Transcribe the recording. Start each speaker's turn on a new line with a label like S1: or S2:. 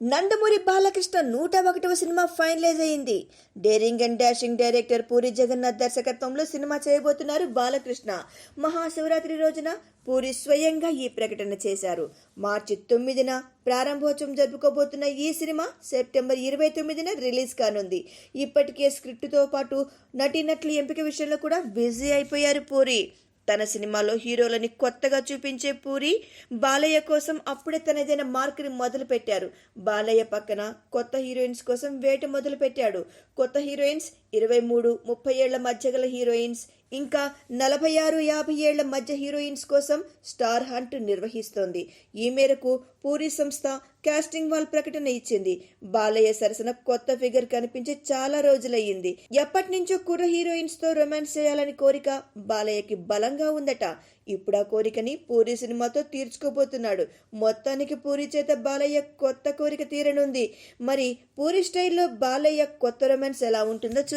S1: నందమూరి బాలకృష్ణ నూట ఒకటవ cinema finalise అయింది. Daring and dashing director Puri Jagannadh దర్శకత్వంలో సినిమా చేయబోతున్నారు బాలకృష్ణ. మహాశివరాత్రి రోజున పూరి స్వయంగా ఈ ప్రకటన చేశారు. మార్చి తొమ్మిదిన ప్రారంభోత్సవం జరుపుకోబోతున్న ఈ సినిమా సెప్టెంబర్ ఇరవై తొమ్మిదిన రిలీజ్ కానుంది. ఇప్పటికే స్క్రిప్టుతో పాటు నటీనటుల ఎంపిక విషయంలో కూడా బిజీ అయిపోయారు పూరి. తన సినిమాలో హీరోలని కొత్తగా చూపించే పూరి బాలయ్య కోసం అప్పుడే తనదైన మార్క్ని మొదలు పెట్టారు బాలయ్య పక్కన కొత్త హీరోయిన్స్ కోసం వేట మొదలు పెట్టాడు కొత్త హీరోయిన్స్ ఇరవై మూడు ముప్పై ఏళ్ళ మధ్య గల హీరోయిన్స్ ఇంకా నలభై ఆరు యాభై ఏళ్ళ మధ్య హీరోయిన్స్ కోసం స్టార్ హంట్ నిర్వహిస్తోంది. ఈ మేరకు పూరి సంస్థ కాస్టింగ్ వాల్ ప్రకటన ఇచ్చింది. బాలయ్య సరసన కొత్త ఫిగర్ కనిపించి చాలా రోజులయ్యింది. ఎప్పటి నుంచో కుర్ర హీరోయిన్స్తో రొమాన్స్ చేయాలని కోరిక బాలయ్యకి బలంగా ఉందట. ఇప్పుడు ఆ కోరికని పూరి సినిమాతో తీర్చుకోబోతున్నాడు. మొత్తానికి పూరి చేత బాలయ్య కొత్త కోరిక తీరనుంది. మరి పూరి స్టైల్లో బాలయ్య కొత్త రొమాన్స్ ఎలా ఉంటుందో